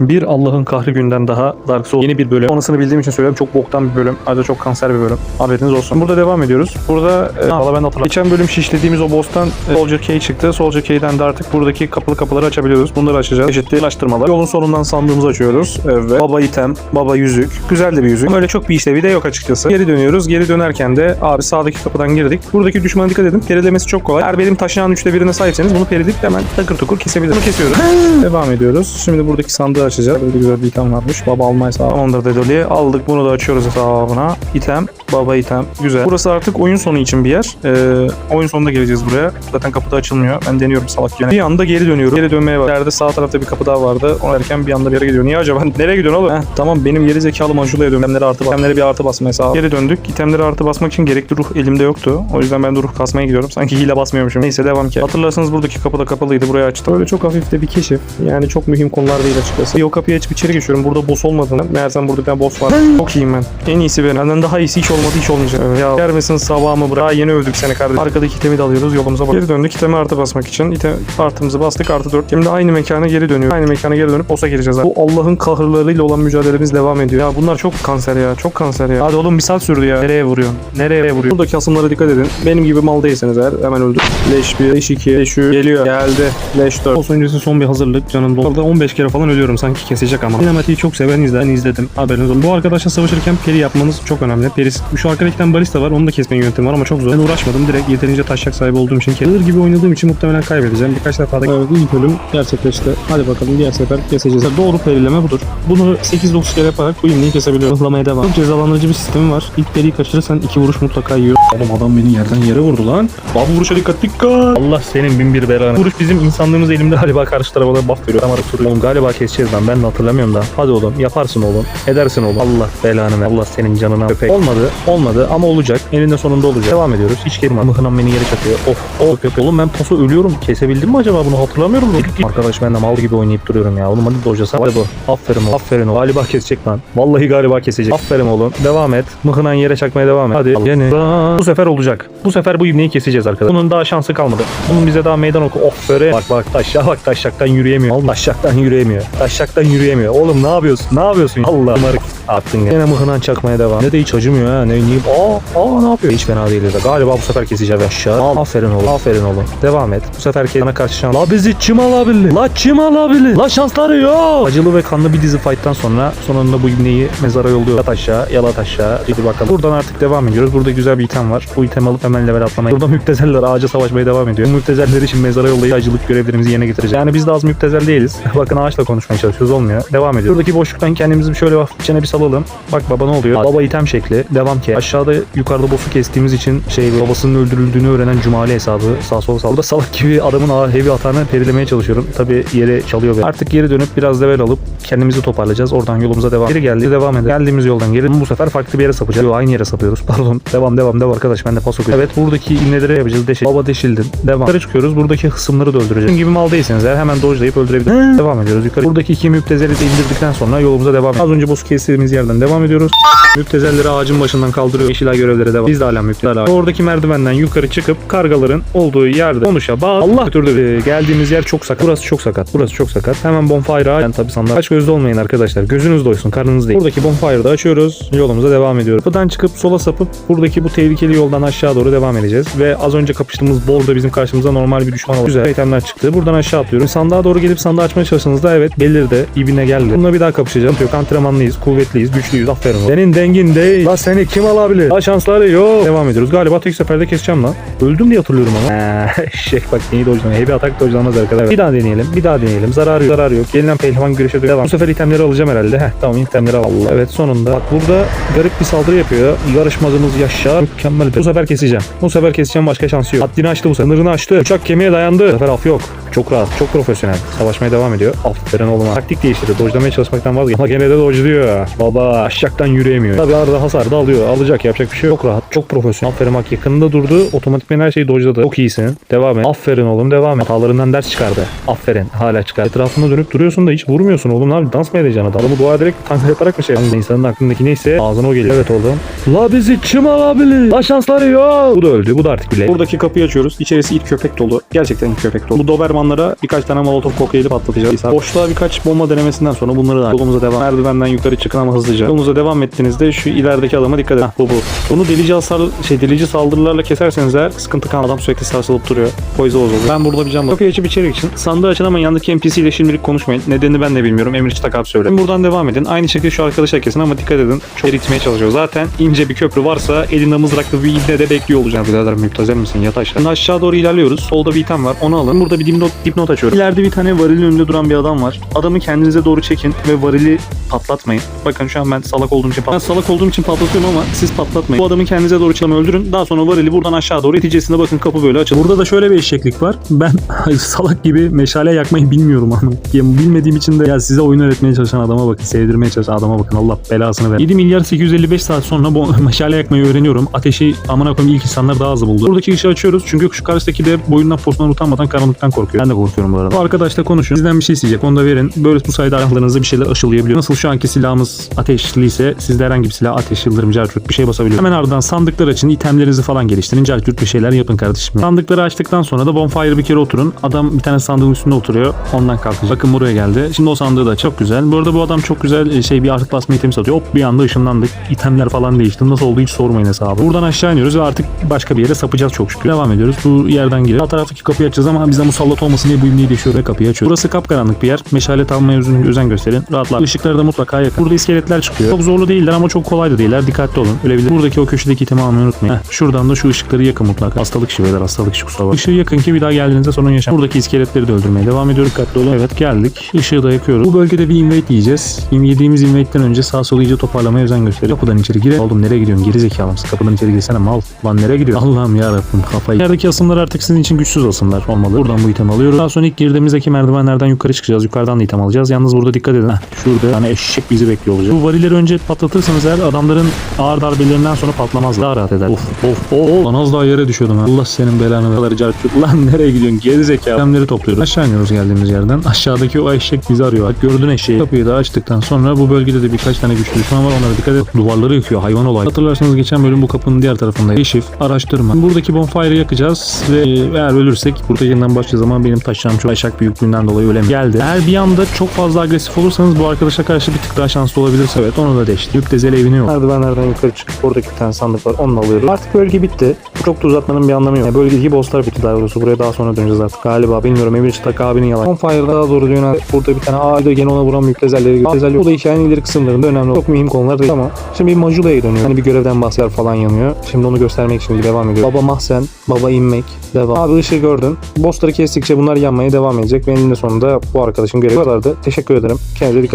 Bir Allah'ın kahri günden daha Dark Souls yeni bir bölüm. Sonrasını bildiğim için söylüyorum. Çok boktan bir bölüm. Ayrıca çok kanser bir bölüm. Haberiniz olsun. Burada devam ediyoruz. Burada e, valla ben hatırlamıyorum. Geçen bölüm şişlediğimiz o boss'tan e, Soldier Key çıktı. Soldier Key'den de artık buradaki kapılı kapıları açabiliyoruz. Bunları açacağız. Çeşitli ulaştırmalar. Yolun sonundan sandığımızı açıyoruz. Evet. Baba item, baba yüzük. Güzel de bir yüzük. Ama öyle çok bir işlevi de yok açıkçası. Geri dönüyoruz. Geri dönerken de abi sağdaki kapıdan girdik. Buradaki düşmana dikkat edin. Perilemesi çok kolay. Eğer benim taşıyan üçte birine sahipseniz bunu peridip hemen takır tukur kesebilirsiniz. Bunu kesiyoruz. Devam ediyoruz. Şimdi buradaki sandığı açacağız. Böyle güzel bir item varmış. Baba almayı sağ Tamamdır Dedoli. Aldık bunu da açıyoruz hesabına. İtem. Baba item. Güzel. Burası artık oyun sonu için bir yer. Ee, oyun sonunda geleceğiz buraya. Zaten kapıda açılmıyor. Ben deniyorum salak gene. Bir anda geri dönüyorum. Geri dönmeye var. İleride sağ tarafta bir kapı daha vardı. O erken bir anda bir yere gidiyor. Niye acaba? Nereye gidiyorsun oğlum? Heh, tamam benim geri zekalı manjulaya dönüyorum. İtemlere artı. İtemlere bir artı basmaya sağ. Geri döndük. İtemlere artı basmak için gerekli ruh elimde yoktu. O yüzden ben de ruh kasmaya gidiyorum. Sanki hile basmıyormuşum. Neyse devam ki. Hatırlarsanız buradaki kapı da kapalıydı. Buraya açtım. Böyle çok hafif de bir keşif. Yani çok mühim konular değil açıkçası. Bir o kapıyı açıp içeri geçiyorum. Burada boss olmadığını. Meğersem burada bir boss var. çok iyiyim ben. En iyisi benim. Benden daha iyisi hiç olmadı hiç olmayacak. Ya yer misin sabahımı bırak. Daha yeni övdük seni kardeşim. Arkadaki itemi de alıyoruz. Yolumuza bak. Geri döndük. İtemi artı basmak için. İtem artımızı bastık. Artı 4. Şimdi aynı mekana geri dönüyor. Aynı mekana geri dönüp boss'a gireceğiz. Bu Allah'ın kahırlarıyla olan mücadelemiz devam ediyor. Ya bunlar çok kanser ya. Çok kanser ya. Hadi oğlum bir saat sürdü ya. Nereye vuruyorsun? Nereye vuruyorsun? Buradaki asımlara dikkat edin. Benim gibi mal değilseniz eğer hemen öldür. Leş 1, leş 2, leş 3 geliyor. Geldi. Leş 4. Boss öncesi son bir hazırlık. Canım Orada 15 kere falan ölüyorum. Sanki kesecek ama. Sinematiği çok seven izleyen izledim. Haberiniz olsun. Bu arkadaşla savaşırken peri yapmanız çok önemli. Peri, şu arkada iki tane balista var. Onu da kesme yöntemi var ama çok zor. Ben uğraşmadım. Direkt yeterince taşak sahibi olduğum için Killer gibi oynadığım için muhtemelen kaybedeceğim. Birkaç defa da evet, ilk bölüm gerçekleşti. Hadi bakalım diğer sefer keseceğiz. Doğru perileme budur. Bunu 8-9 kere yaparak bu imleyi kesebiliyorum. Hırlamaya devam. Çok cezalandırıcı bir sistemi var. İlk periyi kaçırırsan iki vuruş mutlaka yiyor. Oğlum adam beni yerden yere vurdu lan. Bab vuruşa dikkat dikkat. Allah senin bin bir belanı. Vuruş bizim insanlığımız elimde galiba karşı tarafa da buff veriyor. Tam arası Oğlum galiba keseceğiz lan ben de hatırlamıyorum da. Hadi oğlum yaparsın oğlum. Edersin oğlum. Allah belanı ver. Allah senin canına köpek. Olmadı. Olmadı ama olacak. Eninde sonunda olacak. Devam ediyoruz. Hiç girme. Mıhınam beni yere çakıyor. Of. Of. Köpek. Oğlum ben paso ölüyorum. Kesebildim mi acaba bunu hatırlamıyorum. da. Arkadaş ben de mal gibi oynayıp duruyorum ya. Oğlum hadi dojasa. Hadi bu. Aferin oğlum. Aferin oğlum. Galiba kesecek lan. Vallahi galiba kesecek. Aferin oğlum. Devam et. Mıhınan yere çakmaya devam et. Hadi. Yeni. Bu sefer olacak. Bu sefer bu ibneyi keseceğiz arkadaşlar. Bunun daha şansı kalmadı. Bunun bize daha meydan oku. Of böyle. Bak bak taşa bak taşaktan yürüyemiyor. Oğlum taşaktan yürüyemiyor. Taşaktan yürüyemiyor. Oğlum ne yapıyorsun? Ne yapıyorsun? Allah marık attın ya. Yine mıhınan çakmaya devam. Ne de hiç acımıyor ha. Ne niye? Aa, aa ne yapıyor? Hiç fena değil de. Galiba bu sefer keseceğiz aşağı. Al. Aferin oğlum. Aferin oğlum. Devam et. Bu sefer sana karşı şans. La bizi kim alabilir? La kim alabilir? La şansları yok. Acılı ve kanlı bir dizi fight'tan sonra sonunda bu ibneyi mezara yolluyor. Yat aşağı, yalat aşağı. Hadi bakalım. Buradan artık devam ediyoruz. Burada güzel bir item var. Bu item alıp hemen level atlamaya. Burada müptezeller ağaca savaşmaya devam ediyor. Bu müptezelleri için mezara yollayıp acılık görevlerimizi yerine getireceğiz. Yani biz de az müptezel değiliz. Bakın ağaçla konuşmaya çalışıyoruz. Olmuyor. Devam ediyoruz. Buradaki boşluktan kendimizi şöyle hafifçe bir salalım. Bak baba ne oluyor? Baba item şekli. Devam ki. Aşağıda yukarıda boss'u kestiğimiz için şey babasının öldürüldüğünü öğrenen Cumali hesabı sağ sol sağ. Burada salak gibi adamın ağır heavy atağını perilemeye çalışıyorum. Tabi yere çalıyor. Be. Artık geri dönüp biraz level alıp kendimizi toparlayacağız. Oradan yolumuza devam. Geri geldi. Devam edelim. Geldiğimiz yoldan geri. Bu sefer farklı bir yere sapacağız. Yo, aynı yere sapıyoruz. Pardon. Devam devam devam arkadaş. Ben de pas okuyorum. Evet buradaki inneleri yapacağız. Deşil. Baba deşildin. Devam. Yukarı çıkıyoruz. Buradaki hısımları da öldüreceğiz. Bizim gibi mal değilseniz eğer hemen dojlayıp öldürebilirsiniz. devam ediyoruz. Yukarı. Buradaki iki müptezeli de indirdikten sonra yolumuza devam ediyoruz. Az önce boss kestiğimiz yerden devam ediyoruz. Müptezelleri ağacın başından kaldırıyor. Yeşilay görevlere devam. Biz de hala müptezel. Oradaki merdivenden yukarı çıkıp kargaların olduğu yerde konuşa bağ. Allah götürdü. Ee, geldiğimiz yer çok sakat. Burası çok sakat. Burası çok sakat. Hemen bonfire'a yani tabii sandık. Aç gözlü olmayın arkadaşlar. Gözünüz doysun. Karnınız değil. Buradaki bonfire'da açıyoruz. Yolumuza devam ediyoruz. Kapıdan çıkıp sola sapıp buradaki bu tehlikeli yoldan aşağı doğru devam edeceğiz. Ve az önce kapıştığımız bol da bizim karşımıza normal bir düşman oldu. Güzel itemler çıktı. Buradan aşağı atlıyorum. Sandığa doğru gelip sandığı açmaya çalıştığınızda evet belirdi. İbine geldi. Bununla bir daha kapışacağım. Yok antrenmanlıyız, kuvvetliyiz, güçlüyüz. Aferin. Senin dengin değil. La seni kim alabilir? La şansları yok. Devam ediyoruz. Galiba tek seferde keseceğim lan. Öldüm diye hatırlıyorum ama. Eee bak neyi dojlamıyor. Heavy atak dojlanmaz arkadaşlar. Bir daha deneyelim. Bir daha deneyelim. Zararı yok. Zararı yok. Gelinen pehlivan güreşe devam. Bu sefer itemleri alacağım herhalde. Heh tamam itemleri al. Allah. Evet sonunda. Bak burada garip bir saldırı yapıyor. Yarışmacımız Yaşar. Mükemmel. Bu sefer keseceğim. Bu sefer keseceğim. Başka şansı yok. Haddini aştı bu sefer. Sınırını aştı. Uçak kemiğe dayandı. Bu sefer af yok. Çok rahat. Çok profesyonel. Savaşmaya devam ediyor. Aferin oğlum. Taktik değiştirdi. Dojlamaya çalışmaktan vazgeçti. Ama gene de dojluyor. Baba aşacaktan yürüyemiyor. Tabii arada hasar da alıyor. Alacak yapacak bir şey yok rahat. Çok profesyonel. Aferin bak yakınında durdu. Otomatikmen her şeyi dojladı. Çok iyisin. Devam et. Aferin oğlum devam et. Hatalarından ders çıkardı. Aferin. Hala çıkar. Etrafında dönüp duruyorsun da hiç vurmuyorsun oğlum. Abi dans mı edeceksin adam? Adamı dua ederek tank yaparak mı şey? Yani insanın aklındaki neyse ağzına o geliyor. Evet oğlum. La bizi kim alabilir? La şansları yok. Bu da öldü. Bu da artık bile. Buradaki kapıyı açıyoruz. İçerisi it köpek dolu. Gerçekten it köpek dolu. Bu Dobermanlara birkaç tane molotov kokteyli patlatacağız. Boşluğa birkaç bomba denemesinden sonra bunları da yolumuza devam. Merdivenden yukarı çıkın ama hızlıca. Yolunuza devam ettiğinizde şu ilerideki adama dikkat edin. Hah, bu bu. Bunu delici hasar şey delici saldırılarla keserseniz eğer sıkıntı kan adam sürekli sarsılıp duruyor. Poize bozuldu. Ben burada bir cam Kapıyı açıp içeri için. Sandığı açın ama yandaki NPC ile şimdilik konuşmayın. Nedenini ben de bilmiyorum. Emir Çıtak abi söyle. Şimdi buradan devam edin. Aynı şekilde şu arkadaşa kesin ama dikkat edin. Çok eritmeye çalışıyor. Zaten ince bir köprü varsa elinde mızraklı bir ibne de bekliyor olacak. Birader müptezel misin? Yat aşağı. Şimdi aşağı doğru ilerliyoruz. Solda bir item var. Onu alın. Burada bir dipnot, dipnot açıyorum. İleride bir tane varilin önünde duran bir adam var. Adamı kendinize doğru çekin ve varili patlatmayın. Bakın şu an ben salak olduğum için ben salak olduğum için patlatıyorum ama siz patlatmayın. Bu adamı kendinize doğru çekin öldürün. Daha sonra varili buradan aşağı doğru neticesinde bakın kapı böyle açılır. Burada da şöyle bir eşeklik var. Ben salak gibi meşale yakmayı bilmiyorum ama. Bilmediğim için de ya size oyun öğretmeye çalışan adama bakın. Sevdirmeye çalışan adama bakın. Allah belasını ver. 7 milyar 855 saat sonra bu meşale yakmayı öğreniyorum. Ateşi amına koyayım ilk insanlar daha hızlı buldu. Buradaki ışığı açıyoruz. Çünkü şu karşıdaki de boyundan posundan utanmadan karanlıktan korkuyor. Ben de korkuyorum bu arada. Bu arkadaşla konuşun. Sizden bir şey isteyecek. Onu da verin. Böyle bu sayede aralarınızda bir şeyler aşılayabiliyor. Nasıl şu anki silahımız ateşliyse sizde herhangi bir silah ateş, yıldırım, cartürk bir şey basabiliyor. Hemen ardından sandıklar açın. itemlerinizi falan geliştirin. Cartürk bir şeyler yapın kardeşim. Sandıkları açtıktan sonra da bonfire bir kere oturun. Adam bir tane sandığın üstünde oturuyor. Ondan kalkacak. Bakın buraya geldi. Şimdi o sandığı da çok güzel. Bu arada bu adam çok güzel e, şey bir artık basma itemi satıyor. Hop bir anda ışınlandık. İtemler falan değişti. Nasıl oldu hiç sormayın hesabı. Buradan aşağı iniyoruz ve artık başka bir yere sapacağız çok şükür. Devam ediyoruz. Bu yerden girelim. Sağ taraftaki kapıyı açacağız ama bize musallat olmasın diye bu imleyi değişiyor ve kapıyı açıyoruz. Burası kapkaranlık bir yer. Meşale almaya özen, gösterin. Rahatlar. Işıkları da mutlaka yakın. Burada iskeletler çıkıyor. Çok zorlu değiller ama çok kolay da değiller. Dikkatli olun. Ölebilir. Buradaki o köşedeki itemi almayı unutmayın. Heh, şuradan da şu ışıkları yakın mutlaka. Hastalık işi beyler. Hastalık işi kusura bakmayın. Işığı yakın ki bir daha geldiğinizde sorun yaşamayın. Buradaki iskeletleri de öldürmeye devam ediyoruz. Dikkatli olun. Evet geldik. Işığı da yakıyoruz. Bu bölgede bir invade yiyeceğiz. Yediğimiz invade'den önce sağ sol iyice toparlamaya özen gösterin. Kapıdan içeri gire. Oğlum nereye gidiyorsun? Geri zekalı mısın? Kapıdan içeri girsene mal. Lan nereye gidiyorsun? Allah'ım yarabbim kafayı. Yerdeki asımlar artık sizin için güçsüz asımlar olmalı. Buradan bu item alıyoruz. Daha sonra ilk girdiğimizdeki merdivenlerden yukarı çıkacağız. Yukarıdan da item alacağız. Yalnız burada dikkat edin. Heh, şurada yani eşek bizi bekliyor. Bu varileri önce patlatırsanız eğer adamların ağır darbelerinden sonra patlamaz. Daha rahat eder. Of of of. Lan az daha yere düşüyordum ha. Allah senin belanı ver. Cartçuk. Lan nereye gidiyorsun? Geri zekalı. İtemleri topluyoruz. Aşağı iniyoruz geldiğimiz yerden. Aşağıdaki o eşek bizi arıyor. Bak gördün eşeği. Kapıyı da açtıktan sonra bu bölgede de birkaç tane güçlü düşman var. Onlara dikkat et. Duvarları yıkıyor. Hayvan olay. Hatırlarsanız geçen bölüm bu kapının diğer tarafında. Keşif, araştırma. Buradaki bonfire'ı yakacağız ve eğer ölürsek burada yeniden başlayacağız ama benim taşacağım çok aşak büyüklüğünden dolayı ölemiyorum. Geldi. Eğer bir anda çok fazla agresif olursanız bu arkadaşa karşı bir tık daha şanslı olabilirse evet onu da deşti. Yüktezeli evini yok. Merdivenlerden yukarı çıkıp oradaki bir tane sandık var. Onu da alıyoruz. Artık bölge bitti. Çok da uzatmanın bir anlamı yok. Yani bölgedeki bosslar bitti daha doğrusu. Buraya daha sonra döneceğiz artık. Galiba bilmiyorum. Emir Çıtak abinin yalan. Bonfire'da daha doğru yönel. Burada bir tane ağacı gene ona vuran müktezelleri görüyoruz. Bu da hikayenin ileri kısımlarında önemli. Çok mühim konular değil ama şimdi bir Majula'ya dönüyor. Hani bir görevden bahseder falan yanıyor. Şimdi onu göstermek için devam ediyor. Baba Mahsen, baba inmek, devam. Abi ışığı gördün. Bossları kestikçe bunlar yanmaya devam edecek. Benim de sonunda bu arkadaşın görevi vardı. Teşekkür ederim. Kendinize dikkat